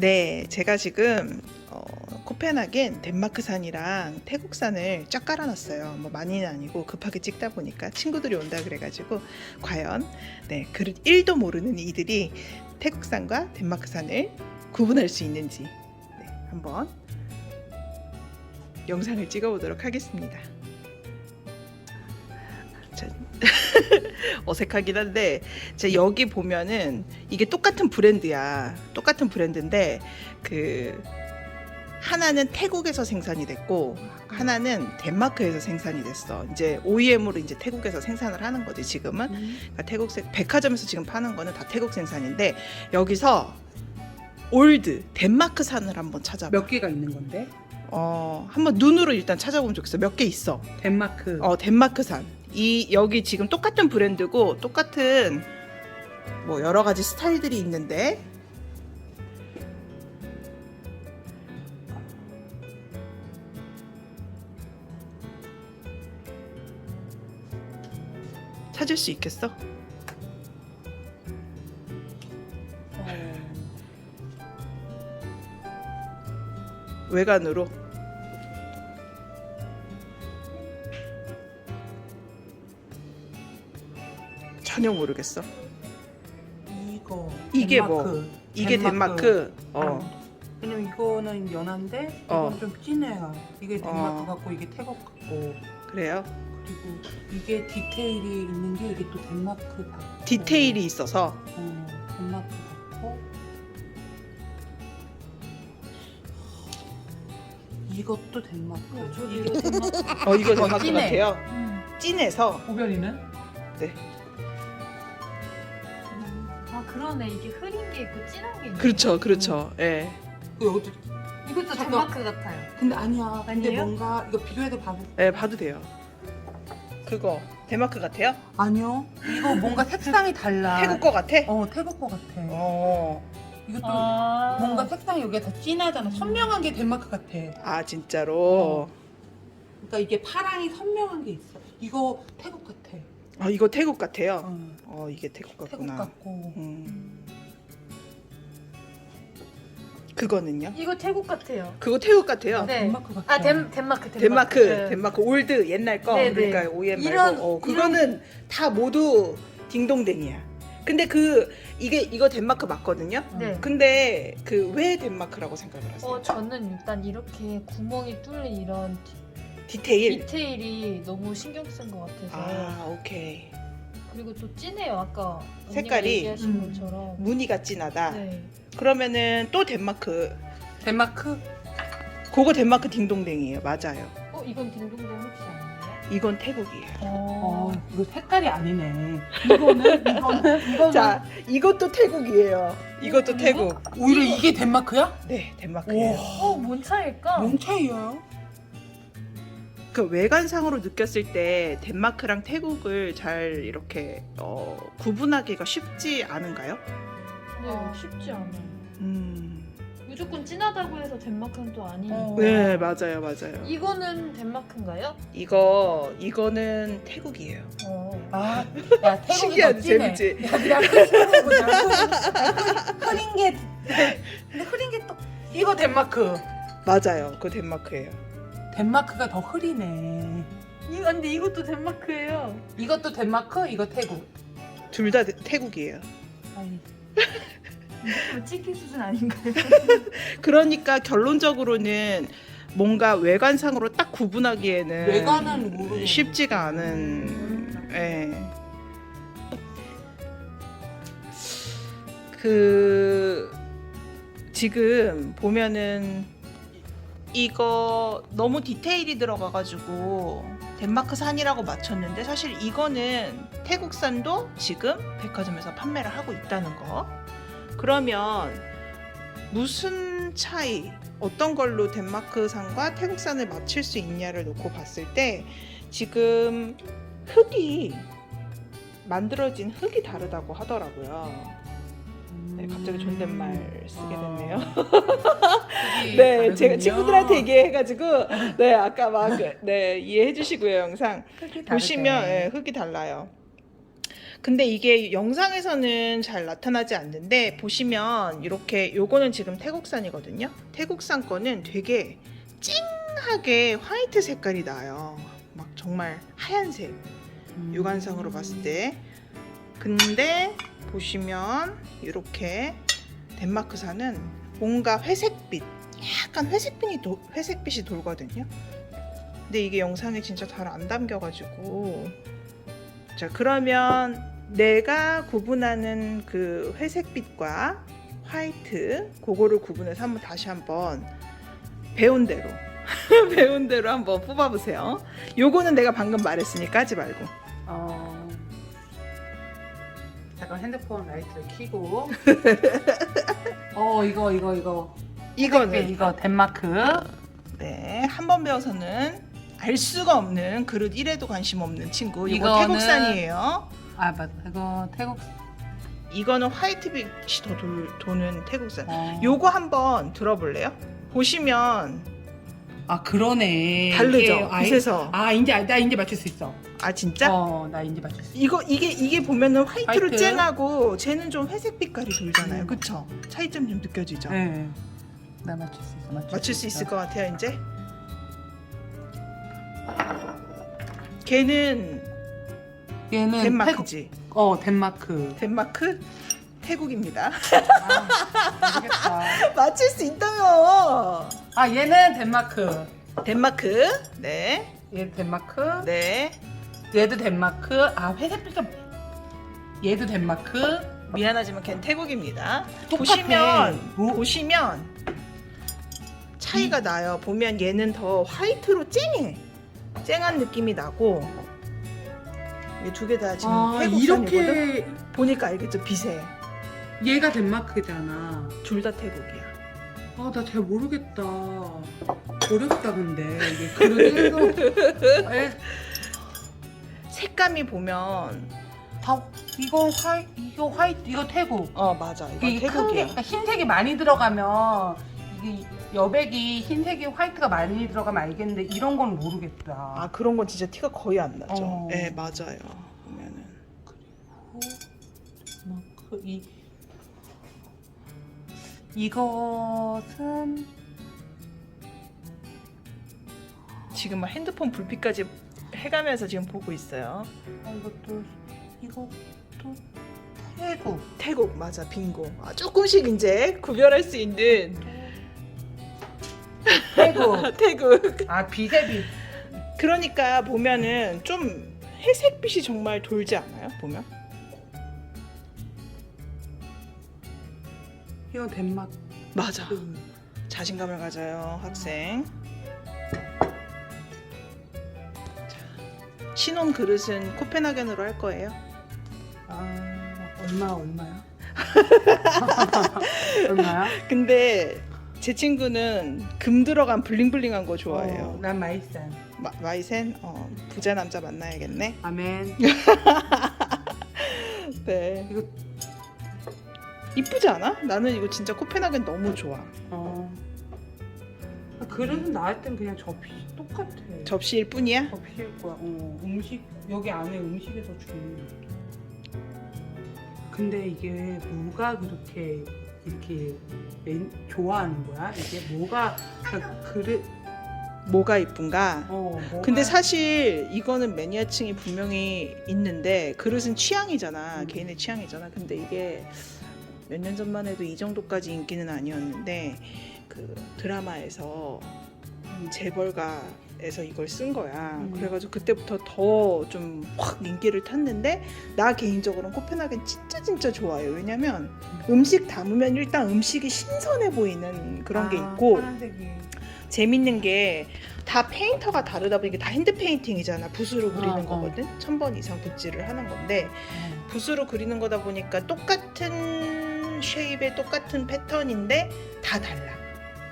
네, 제가 지금 어, 코펜하겐 덴마크산이랑 태국산을 쫙 깔아놨어요. 뭐 많이는 아니고 급하게 찍다 보니까 친구들이 온다 그래가지고 과연 네 그릇 1도 모르는 이들이 태국산과 덴마크산을 구분할 수 있는지 네, 한번 영상을 찍어보도록 하겠습니다. 어색하긴 한데 제 여기 보면은 이게 똑같은 브랜드야. 똑같은 브랜드인데 그 하나는 태국에서 생산이 됐고 하나는 덴마크에서 생산이 됐어. 이제 OEM으로 이제 태국에서 생산을 하는 거지 지금은. 그러니까 태국 생 백화점에서 지금 파는 거는 다 태국 생산인데 여기서 올드 덴마크산을 한번 찾아봐. 몇 개가 있는 건데? 어 한번 눈으로 일단 찾아보면 좋겠어. 몇 개 있어. 덴마크. 어 덴마크산 이 여기 지금 똑같은 브랜드고 똑같은 뭐 여러 가지 스타일들이 있는데 찾을 수 있겠어? 외관으로 전혀 모르겠어. 이거. 이게 뭐? 덴마크. 이게 덴마크. 어. 왜냐면 이거는 연한데 어. 이건 좀 진해요. 이게 덴마크 어. 같고 이게 태국 같고 그래요? 그리고 이게 디테일이 있는 게 이게 또 덴마크 같고 디테일이 있어서 어, 덴마크 같고 이것도 덴마크. 이게 덴마크. 어 이거 덴마크 진해. 같아요. 음. 진해서 오별이는? 아 그러네 이게 흐린 게 있고 진한 게 있네. 그렇죠, 그렇죠. 예. 이것도 이것도 잠깐. 덴마크 같아요. 근데 아니야. 근데 아니에요? 뭔가 이거 비교해도 봐도 예, 봐도 돼요. 그거 덴마크 같아요? 아니요. 이거 뭔가 색상이 달라. 태국 거 같아? 어 태국 거 같아. 어. 이것도 아 뭔가 색상이 여기가 더 진하잖아. 선명한 게 덴마크 같아. 아 진짜로. 그러니까 이게 파랑이 선명한 게 있어. 이거 태국 같아. 아 이거 태국 같아요. 어, 어 이게 태국 태국 같구나. 같고. 음. 그거는요? 이거 태국 같아요. 그거 태국 같아요. 네. 덴마크 같아. 아 덴, 덴마크 덴마크. 덴마크, 네. 덴마크 올드 옛날 거 네, 네. 그러니까 OEM 이런- 말고 어, 그거는 다 모두 딩동댕이야. 근데 그 이게 이거 덴마크 맞거든요. 네. 근데 그 왜 덴마크라고 생각을 하세요? 어 저는 일단 이렇게 구멍이 뚫린 이런 디- 디테일. 디테일이 너무 신경 쓴 것 같아서 아 오케이. 그리고 또 진해요 아까 언니가 색깔이? 얘기하신 음. 것처럼. 무늬가 진하다. 네. 그러면은 또 덴마크. 덴마크? 그거 덴마크 딩동댕이에요. 맞아요. 어 이건 딩동댕 혹시 아니에요? 이건 태국이에요. 어, 이거 색깔이 아니네. 이거는 이거는 이거는 자, 이것도 태국이에요. 이것도 어, 태국. 오히려 이게 덴마크야? 네, 덴마크예요. 어뭔 차일까? 뭔 차이야? 그 외관상으로 느꼈을 때 덴마크랑 태국을 잘 이렇게 어, 구분하기가 쉽지 않은가요? 네 쉽지 않아요. 음. 무조건 진하다고 해서 덴마크는 또 아니니까. 어. 네, 맞아요, 맞아요. 이거는 덴마크인가요? 이거 이거는 태국이에요. 어. 아, 야 태국이 신기하지, 더 진해. 재밌지? 야, 그냥 흐린 흐린 게 근데 흐린 게 또 이거 덴마크. 맞아요, 그 덴마크예요. 덴마크가 더 흐리네. 이거 근데 이것도 덴마크예요. 이것도 덴마크, 이거 태국. 둘 다 태국이에요. 아이, 이거 치킨 수준 아닌가요? 그러니까 결론적으로는 뭔가 외관상으로 딱 구분하기에는 외관은 모르겠네. 쉽지가 않은. 예. 그 지금 보면은 이거 너무 디테일이 들어가가지고 덴마크 산이라고 맞췄는데 사실 이거는 태국산도 지금 백화점에서 판매를 하고 있다는 거. 그러면 무슨 차이, 어떤 걸로 덴마크산과 태국산을 맞출 수 있냐를 놓고 봤을 때 지금 흙이 만들어진 흙이 다르다고 하더라고요. 네, 갑자기 존댓말 쓰게 됐네요. 흙이 네. 제가 친구들한테 얘기해가지고 네 아까 막네 이해해 주시고요 영상. 보시면 예, 흙이 달라요. 근데 이게 영상에서는 잘 나타나지 않는데 보시면 이렇게 요거는 지금 태국산이거든요. 태국산 거는 되게 찡하게 화이트 색깔이 나요. 막 정말 하얀색 음. 육안상으로 봤을 때. 근데 보시면 이렇게 덴마크산은 뭔가 회색빛, 약간 회색빛이 도, 회색빛이 돌거든요. 근데 이게 영상에 진짜 잘 안 담겨가지고 자 그러면 내가 구분하는 그 회색빛과 화이트 그거를 구분해서 한번 다시 한번 배운 대로 배운 대로 한번 뽑아보세요. 요거는 내가 방금 말했으니까 하지 말고 어. 잠깐 핸드폰 라이트를 켜고. 어 이거 이거 이거. 이거는 이거 덴마크. 네, 한 번 배워서는 알 수가 없는 그릇 1에도 관심 없는 친구. 이거 이거는- 태국산이에요. 아 맞다. 이거 태국. 이거는 화이트빛이 더 돌, 도는 태국산. 어. 요거 한번 들어볼래요? 보시면 아 그러네. 다르죠. 이게 아예- 빛에서. 아 이제 나 이제 맞출 수 있어. 아 진짜? 어나 수 있어. 이거 이게 이게 보면은 화이트로 화이트. 쨍하고 쟤는 좀 회색 빛깔이 돌잖아요. 음. 그쵸? 차이점 좀 느껴지죠? 네. 나 맞출 수 있어. 맞출, 맞출 수 있을 것 같아요, 이제. 걔는 얘는 태국. 덴마크지. 어 덴마크. 덴마크? 태국입니다. 아, 모르겠다. 맞출 수 있다며. 아 얘는 덴마크. 덴마크. 네. 얘 덴마크. 네. 얘도 덴마크. 아 회색빛가. 얘도 덴마크. 미안하지만 걔는 태국입니다. 똑같아. 보시면 뭐? 보시면 차이가 나요. 보면 얘는 더 화이트로 쨍해. 쨍한 느낌이 나고 이두개 다 지금 아 태국산이거든. 이렇게 보니까 알겠죠? 빛에 얘가 덴마크잖아. 둘 다 태국이야. 아 나 잘 모르겠다. 어렵다 근데 이게 그래도 에, 색감이 보면 다 이거 화이 이거 화이트 이거 태국. 어 맞아 이거 이게 큰 게 태국이야. 그러니까 흰색이 많이 들어가면 이게 여백이 흰색이 화이트가 많이 들어가면 알겠는데 이런 건 모르겠다. 아 그런 건 진짜 티가 거의 안 나죠. 어. 네 맞아요. 보면은 그이 이것은 지금 막 핸드폰 불빛까지 해가면서 지금 보고 있어요. 아, 이것도 이것도 태국 태국 맞아 빙고. 아, 조금씩 이제 구별할 수 있는 태국 태국. 아 비세비 그러니까 보면은 좀 회색빛이 정말 돌지 않아요? 보면 이거 덴마크 맞아. 자신감을 가져요 학생. 신혼 그릇은 코펜하겐으로 할 거예요. 아 얼마 얼마야? 얼마야? 근데 제 친구는 금 들어간 블링블링한 거 좋아해요. 어, 난 마이산 마, 마이센 어, 부자 남자 만나야겠네. 아멘 네. 이거 이쁘지 않아? 나는 이거 진짜 코펜하겐 너무 좋아. 어 아, 그릇은 나할 땐 그냥 접시 똑같아 접시일 뿐이야. 접시일 거야 어 음식 여기 안에 음식에서 주는 근데 이게 뭐가 그렇게 이렇게 맨- 좋아하는 거야? 이게 뭐가 그러니까 그릇 뭐가 이쁜가? 어 뭐가 근데 사실 이거는 매니아층이 분명히 있는데 그릇은 취향이잖아. 음. 개인의 취향이잖아. 근데 이게 몇 년 전만 해도 이 정도까지 인기는 아니었는데 그 드라마에서 재벌가에서 이걸 쓴 거야. 음. 그래가지고 그때부터 더 좀 확 인기를 탔는데 나 개인적으로는 코펜하겐 진짜 진짜 좋아요. 왜냐면 음식 담으면 일단 음식이 신선해 보이는 그런 게 아, 있고 파란색이 재밌는 게 다 페인터가 다르다 보니까 다 핸드 페인팅이잖아. 붓으로 그리는 어, 어. 거거든. 천 번 이상 붓질을 하는 건데 어. 붓으로 그리는 거다 보니까 똑같은 쉐입의 똑같은 패턴인데 다 달라.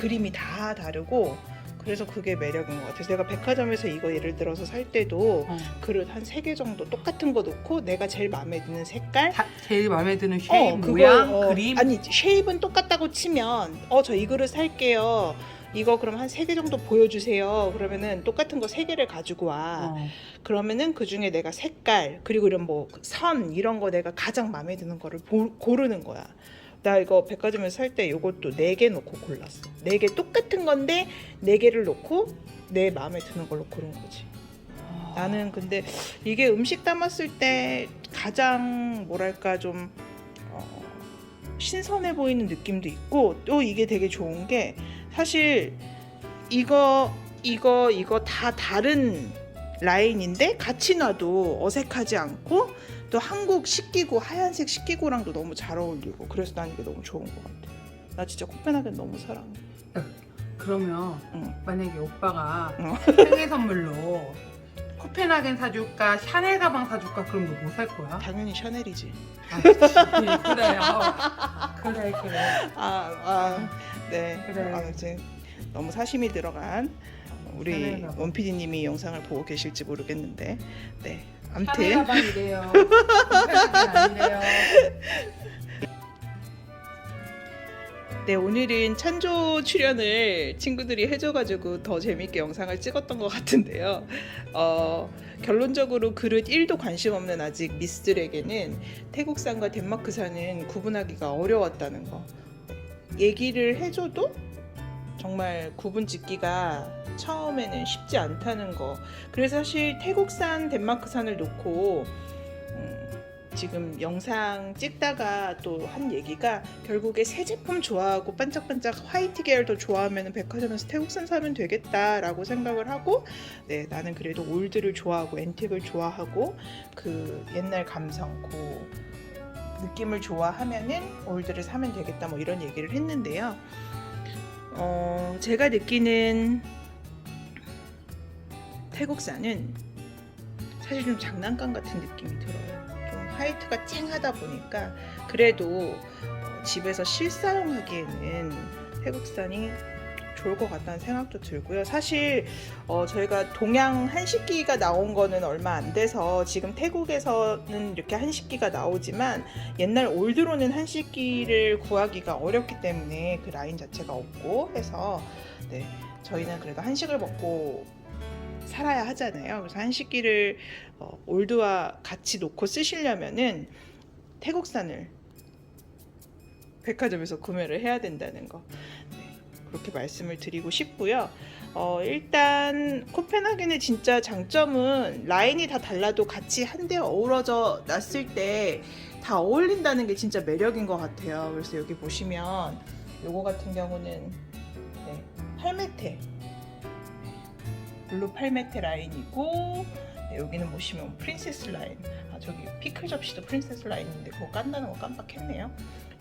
그림이 다 다르고 그래서 그게 매력인 것 같아요. 내가 백화점에서 이거 예를 들어서 살 때도 어. 그릇 한 세 개 정도 똑같은 거 놓고 내가 제일 마음에 드는 색깔 다- 제일 마음에 드는 쉐입, 어, 그거, 모양, 어, 그림 아니 쉐입은 똑같다고 치면 어 저 이 그릇 살게요 이거 그럼 한 세 개 정도 보여주세요. 그러면은 똑같은 거 세 개를 가지고 와. 어. 그러면은 그 중에 내가 색깔 그리고 이런 뭐 선 이런 거 내가 가장 마음에 드는 거를 보- 고르는 거야. 나 이거 백화점에서 살 때 이것도 네개 놓고 골랐어. 네개 똑같은 건데 네 개를 놓고 내 마음에 드는 걸로 고른 거지. 나는 근데 이게 음식 담았을 때 가장 뭐랄까 좀 어, 신선해 보이는 느낌도 있고 또 이게 되게 좋은 게 사실 이거 이거 이거 다 다른 라인인데 같이 놔도 어색하지 않고 또 한국 식기구 하얀색 식기구랑도 너무 잘 어울리고 그래서 난 이게 너무 좋은 것 같아. 나 진짜 코펜하겐 너무 사랑해. 그러면 응. 만약에 오빠가 어. 생일 선물로 코펜하겐 사줄까 샤넬 가방 사줄까 그럼 너 뭐 살 거야? 당연히 샤넬이지. 아, 그치. 그래 어. 그래 그래 아, 아, 네. 그래. 아, 이제 너무 사심이 들어간 우리 가방. 원피디님이 영상을 보고 계실지 모르겠는데, 네. 가방이래요 코펜하겐 아니래요 네 오늘은 찬조 출연을 친구들이 해줘가지고 더 재밌게 영상을 찍었던 것 같은데요. 어, 결론적으로 그릇 1도 관심 없는 아직 미스들에게는 태국산과 덴마크산은 구분하기가 어려웠다는 거. 얘기를 해줘도 정말 구분 짓기가 처음에는 쉽지 않다는 거. 그래서 사실 태국산, 덴마크산을 놓고 음, 지금 영상 찍다가 또 한 얘기가 결국에 새 제품 좋아하고 반짝반짝 화이트 계열 더 좋아하면 백화점에서 태국산 사면 되겠다라고 생각을 하고 네 나는 그래도 올드를 좋아하고 앤틱을 좋아하고 그 옛날 감성 그 느낌을 좋아하면은 올드를 사면 되겠다 뭐 이런 얘기를 했는데요. 어 제가 느끼는 태국산은 사실 좀 장난감 같은 느낌이 들어요. 좀 화이트가 쨍하다 보니까 그래도 어, 집에서 실사용하기에는 태국산이 좋을 것 같다는 생각도 들고요. 사실 어, 저희가 동양 한식기가 나온 거는 얼마 안 돼서 지금 태국에서는 이렇게 한식기가 나오지만 옛날 올드로는 한식기를 구하기가 어렵기 때문에 그 라인 자체가 없고 해서 네, 저희는 그래도 한식을 먹고 살아야 하잖아요. 그래서 한식기를 어, 올드와 같이 놓고 쓰시려면은 태국산을 백화점에서 구매를 해야 된다는 거 네, 그렇게 말씀을 드리고 싶고요. 어, 일단 코펜하겐의 진짜 장점은 라인이 다 달라도 같이 한데 어우러져 놨을 때 다 어울린다는 게 진짜 매력인 것 같아요. 그래서 여기 보시면 요거 같은 경우는 네, 팔메테 블루 팔메테 라인이고 네, 여기는 보시면 프린세스 라인. 아 저기 피클 접시도 프린세스 라인인데 그거 깐다는 거 깜빡했네요.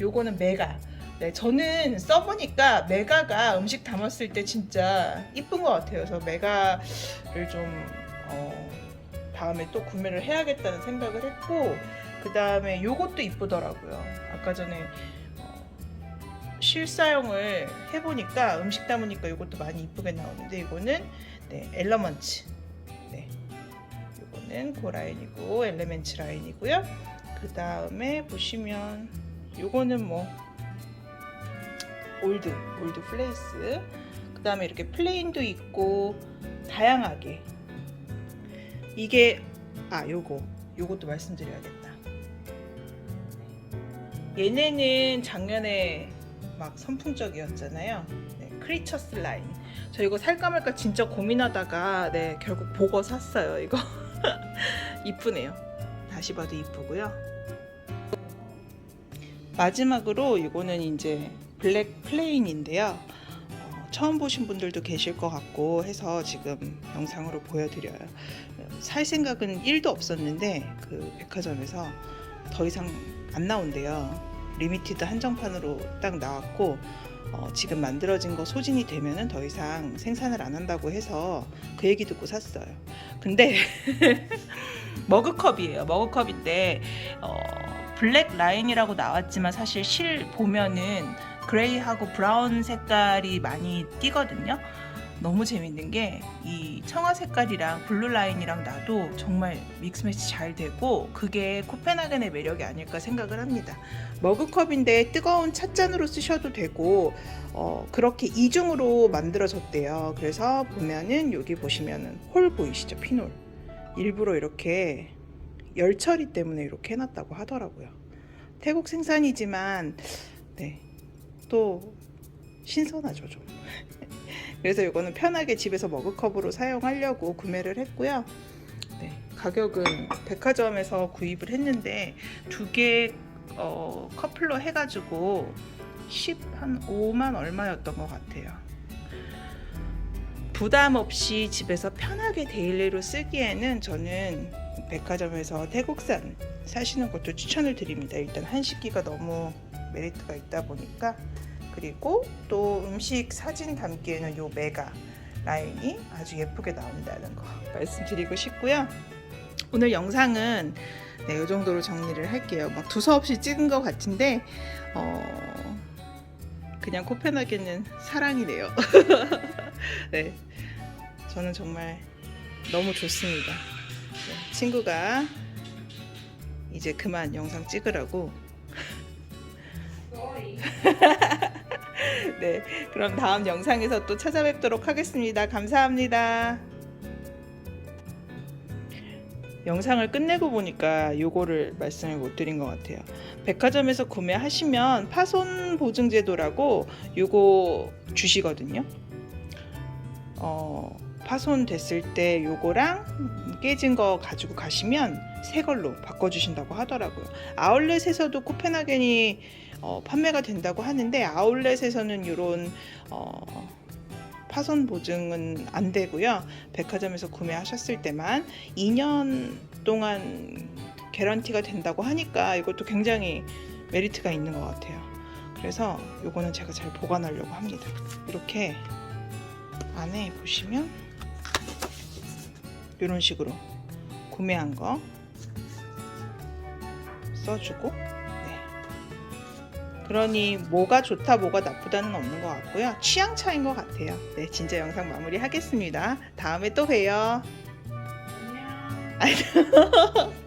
요거는 메가. 네 저는 써보니까 메가가 음식 담았을 때 진짜 이쁜 것 같아요. 그래서 메가를 좀 어, 다음에 또 구매를 해야겠다는 생각을 했고 그 다음에 요것도 이쁘더라고요. 아까 전에 어, 실사용을 해보니까 음식 담으니까 이것도 많이 이쁘게 나오는데 이거는 네, 엘러먼츠. 네. 요거는 그 라인이고 엘레멘츠 라인이고요. 그 다음에 보시면 요거는 뭐 올드, 올드 플레이스. 그 다음에 이렇게 플레인도 있고 다양하게. 이게 아 요거 요것도 말씀드려야겠다. 얘네는 작년에 막 선풍적이었잖아요. 네, 크리처스 라인. 저 이거 살까 말까 진짜 고민하다가 네 결국 보고 샀어요 이거. 이쁘네요. 다시 봐도 이쁘고요. 마지막으로 이거는 이제 블랙 플레인인데요. 어, 처음 보신 분들도 계실 것 같고 해서 지금 영상으로 보여드려요. 어, 살 생각은 1도 없었는데 그 백화점에서 더 이상 안 나온대요. 리미티드 한정판으로 딱 나왔고 어, 지금 만들어진 거 소진이 되면은 더 이상 생산을 안 한다고 해서 그 얘기 듣고 샀어요. 근데 머그컵이에요. 머그컵인데 어, 블랙 라인이라고 나왔지만 사실 실 보면은 그레이하고 브라운 색깔이 많이 띄거든요. 너무 재밌는 게 이 청아 색깔이랑 블루 라인이랑 나도 정말 믹스매치 잘 되고 그게 코펜하겐의 매력이 아닐까 생각을 합니다. 머그컵인데 뜨거운 찻잔으로 쓰셔도 되고 어, 그렇게 이중으로 만들어졌대요. 그래서 보면은 여기 보시면은 홀 보이시죠? 피놀. 일부러 이렇게 열 처리 때문에 이렇게 해놨다고 하더라고요. 태국 생산이지만 네, 또 신선하죠 좀. 그래서 이거는 편하게 집에서 머그컵으로 사용하려고 구매를 했고요. 네, 가격은 백화점에서 구입을 했는데 두개 어, 커플로 해가지고 10 한 5만 얼마였던 것 같아요. 부담 없이 집에서 편하게 데일리로 쓰기에는 저는 백화점에서 태국산 사시는 것도 추천을 드립니다. 일단 한식기가 너무 메리트가 있다 보니까 그리고 또 음식 사진 담기에는 요 메가 라인이 아주 예쁘게 나온다는 거 말씀드리고 싶고요. 오늘 영상은 네, 이 정도로 정리를 할게요. 막 두서없이 찍은 것 같은데 어, 그냥 코펜하겐은 사랑이네요. 네, 저는 정말 너무 좋습니다. 네, 친구가 이제 그만 영상 찍으라고. 네, 그럼 다음 영상에서 또 찾아뵙도록 하겠습니다. 감사합니다. 영상을 끝내고 보니까 요거를 말씀을 못 드린 것 같아요. 백화점에서 구매하시면 파손 보증 제도라고 요거 주시거든요. 어, 파손 됐을 때 요거랑 깨진 거 가지고 가시면 새 걸로 바꿔 주신다고 하더라고요. 아울렛에서도 코펜하겐이 어, 판매가 된다고 하는데 아울렛에서는 이런 어, 파손 보증은 안 되고요. 백화점에서 구매하셨을 때만 2년 동안 개런티가 된다고 하니까 이것도 굉장히 메리트가 있는 것 같아요. 그래서 이거는 제가 잘 보관하려고 합니다. 이렇게 안에 보시면 이런 식으로 구매한 거 써주고 네. 그러니 뭐가 좋다 뭐가 나쁘다는 없는 것 같고요. 취향 차인 것 같아요. 네 진짜 영상 마무리 하겠습니다. 다음에 또 봬요. 안녕.